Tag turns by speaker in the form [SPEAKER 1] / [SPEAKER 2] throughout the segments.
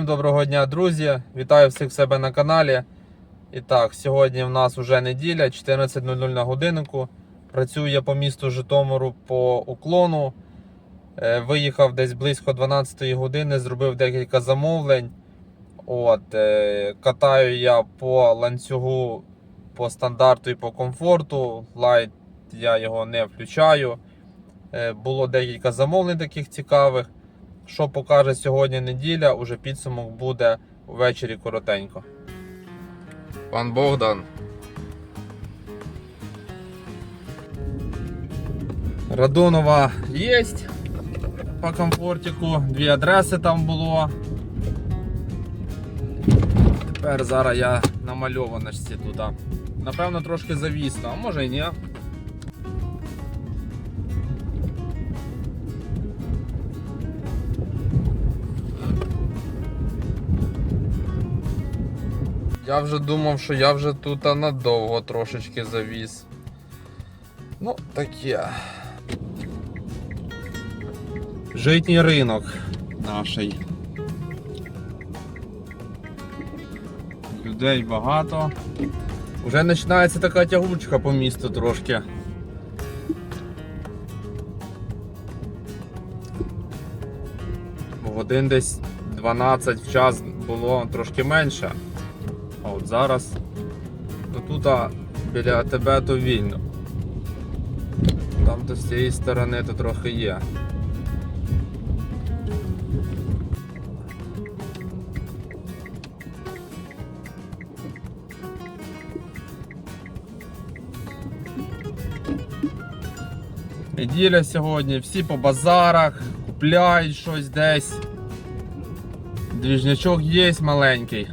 [SPEAKER 1] Всім доброго дня, друзі! Вітаю всіх в себе на каналі. І так, сьогодні в нас вже неділя, 14.00 на годиннику. Працюю я по місту Житомиру по уклону. Е, Виїхав десь близько 12 години, зробив декілька замовлень. От, е, катаю я по ланцюгу по стандарту і по комфорту. Лайт я його не включаю. Е, Було декілька замовлень таких цікавих. Що покаже сьогодні неділя, уже підсумок буде ввечері коротенько. Пан Богдан. Радонова є по комфортику. Дві адреси там було. Тепер зараз я намальованості тут. Напевно, трошки завісно, а може і ні. Я вже думав, що я вже тут надовго трошечки завіз. Ну, таке. Житній ринок наший. Людей багато. Уже починається така тягучка по місту трошки. Годин десь 12 в час було трошки менше. От зараз ну, тут біля тебе то вільно. Там то з цієї сторони то трохи є. Неділя сьогодні, всі по базарах, купляють щось десь. Двіжнячок є маленький.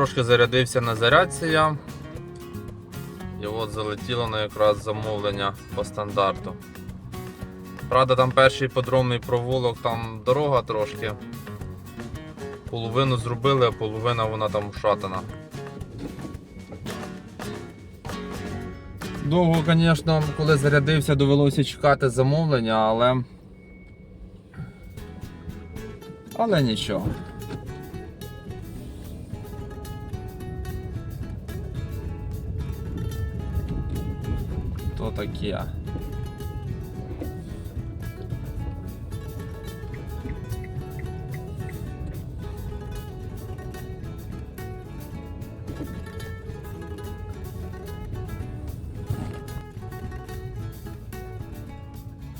[SPEAKER 1] Трошки зарядився на зарядці я. І от залетіло на якраз замовлення по стандарту. Правда, там перший подробний провулок, там дорога трошки. Половину зробили, а половина вона там ушатана. Довго, звісно, коли зарядився, довелося чекати замовлення, але. Але нічого. То таке.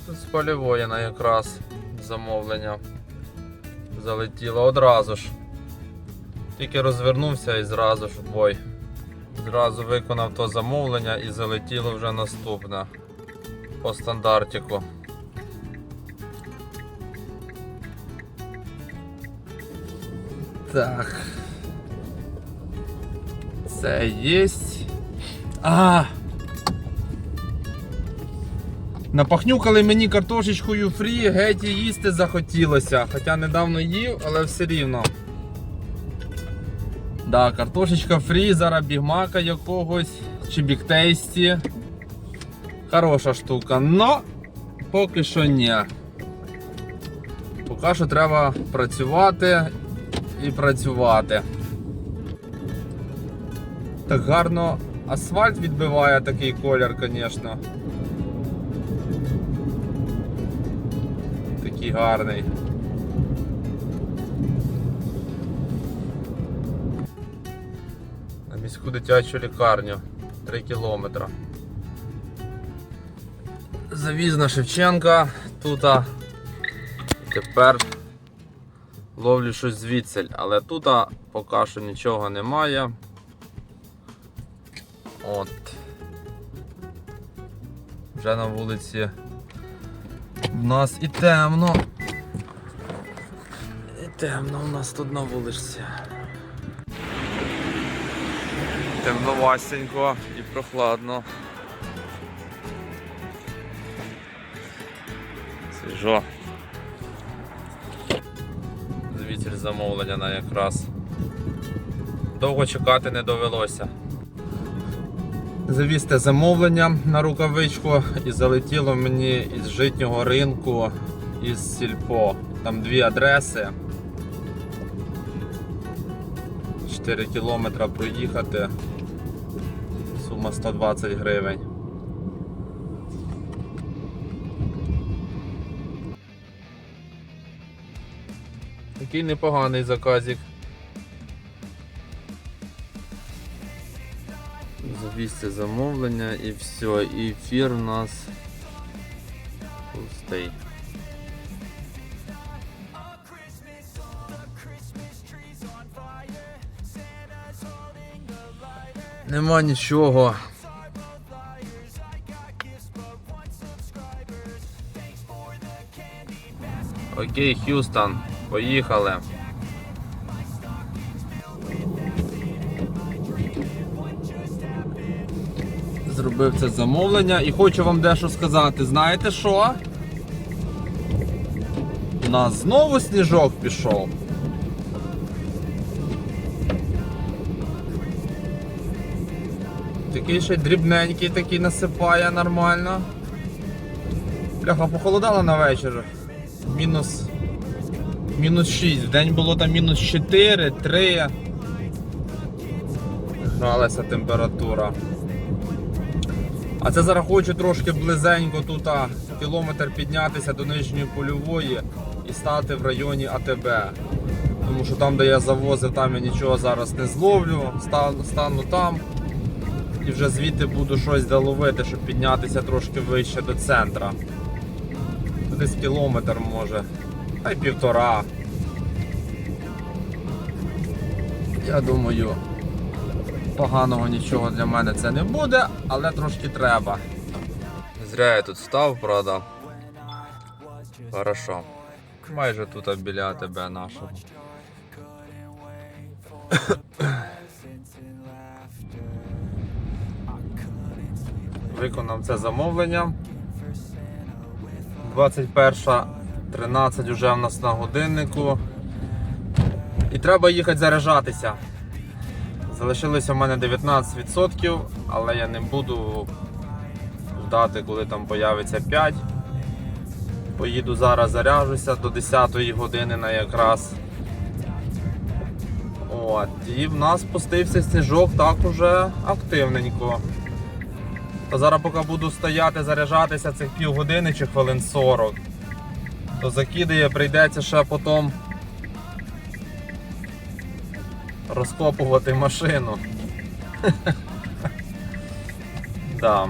[SPEAKER 1] Тут з польової на якраз замовлення залетіло одразу ж. Тільки розвернувся і зразу ж в бой. Зразу виконав то замовлення і залетіло вже наступне по стандартику. Так. Це єсть. А! Напахнюкали мені картошечкою фрі, геть їсти захотілося. Хоча недавно їв, але все рівно. Да, картошечка фрі, зараз бігмака якогось чи бігтейсті. Хороша штука, но поки що ні. Поки що треба працювати і працювати. Так гарно асфальт відбиває такий колір, звісно. Такий гарний. Міську дитячу лікарню 3 кілометри. Завіз на Шевченка тут. Тепер ловлю щось звідсель, але тут поки що нічого немає. От. Вже на вулиці в нас і темно. І темно у нас тут на вулиці. Темновасенько і прохладно. Свіжо. Звідси замовлення на якраз. Довго чекати не довелося. Завісти замовлення на рукавичку і залетіло мені із житнього ринку із сільпо. Там дві адреси. 4 кілометра проїхати. Сума 120 гривень. Такий непоганий заказик. Завісти замовлення і все, і ефір у нас пустий. Нема нічого. Окей, Х'юстон, поїхали. Зробив це замовлення і хочу вам дещо сказати. Знаєте що? У нас знову сніжок пішов. Такий ще дрібненький такий насипає нормально. Бляха, похолодало на вечір. Мінус. Мінус 6. В день було там мінус 4, 3. Гралася температура. А це зараз хочу трошки близенько тут а, кілометр піднятися до нижньої польової і стати в районі АТБ. Тому що там, де я завозив, там я нічого зараз не зловлю, стану, стану там і вже звідти буду щось доловити, щоб піднятися трошки вище до центра. Десь кілометр може, та й півтора. Я думаю, поганого нічого для мене це не буде, але трошки треба. Зря я тут став, правда. Хорошо. Майже тут біля тебе нашого. Виконав це замовлення. 21.13 вже в нас на годиннику. І треба їхати заряджатися. Залишилося в мене 19%, але я не буду ждати, коли там появиться 5. Поїду зараз заряжуся до 10 години на якраз. От, і в нас спустився сніжок так уже активненько. То зараз поки буду стояти, заряджатися цих півгодини чи хвилин 40, то закидає, прийдеться ще потім розкопувати машину. да.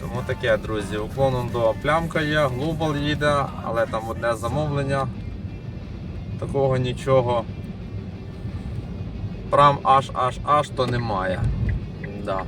[SPEAKER 1] Тому таке, друзі, уклоном до плямка є, глубал їде, але там одне замовлення. Такого нічого. Прям аж аж аж то немає. Да.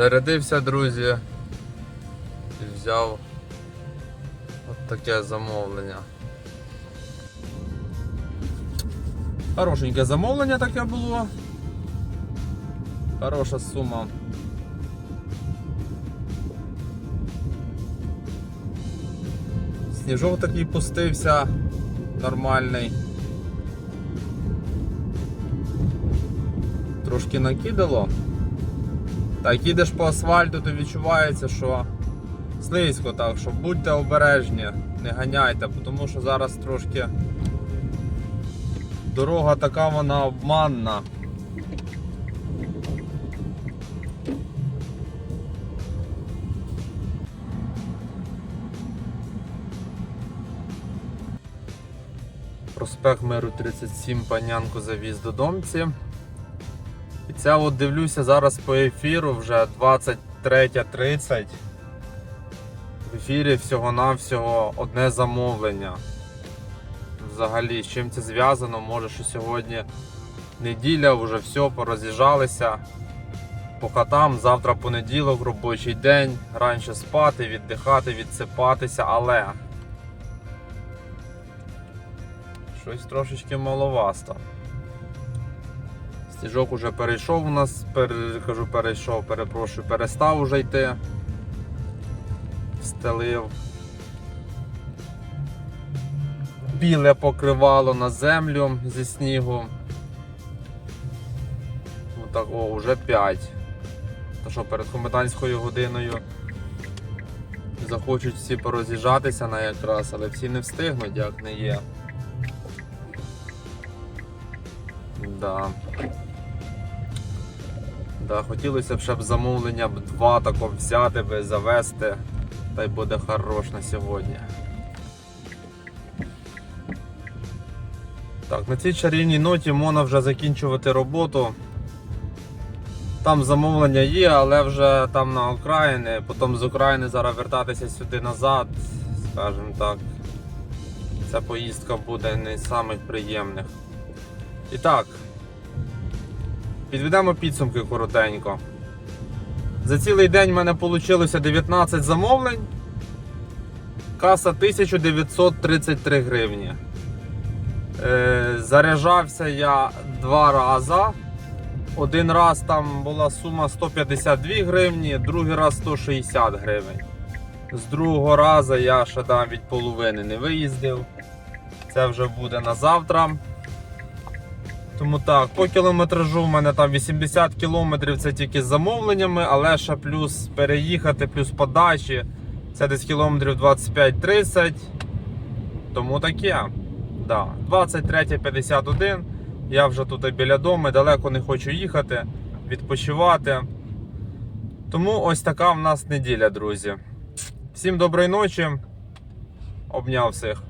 [SPEAKER 1] Зарядився, друзі, і взяв от таке замовлення. Хорошеньке замовлення таке було. Хороша сума. Сніжок такий пустився нормальний. Трошки накидало. Так, їдеш по асфальту, то відчувається, що слизько, так що будьте обережні, не ганяйте, тому що зараз трошки дорога така вона обманна. Проспект Миру 37 панянку завіз до домці. І ця от дивлюся зараз по ефіру вже 23.30. В ефірі всього-навсього одне замовлення. Взагалі, з чим це зв'язано? Може, що сьогодні неділя, вже все, пороз'їжджалися по хатам. Завтра понеділок, робочий день, раніше спати, віддихати, відсипатися, але щось трошечки маловасто. Стіжок уже перейшов у нас, пер, кажу, перейшов, перепрошую, перестав уже йти. Стелив. Біле покривало на землю зі снігу. Отак, о, вже 5. То що перед комендантською годиною захочуть всі пороз'їжджатися на якраз, але всі не встигнуть, як не є. Да. Да, хотілося б, щоб замовлення б два тако взяти би, завести, та й буде хорош на сьогодні. Так, на цій чарівній ноті можна вже закінчувати роботу. Там замовлення є, але вже там на окраїни, потім з окраїни зараз вертатися сюди назад, скажімо так. Ця поїздка буде не з самих приємних. І так, підведемо підсумки коротенько. За цілий день в мене вийшло 19 замовлень. Каса 1933 гривні. Е, заряджався я два рази. Один раз там була сума 152 гривні, другий раз 160 гривень. З другого разу я ще там від половини не виїздив. Це вже буде на завтра. Тому так, по кілометражу в мене там 80 кілометрів це тільки з замовленнями, але ще плюс переїхати, плюс подачі. Це десь кілометрів 25-30. Тому таке. Да. 23.51. Я вже тут біля дому, далеко не хочу їхати, відпочивати. Тому ось така в нас неділя, друзі. Всім доброї ночі. Обняв всіх.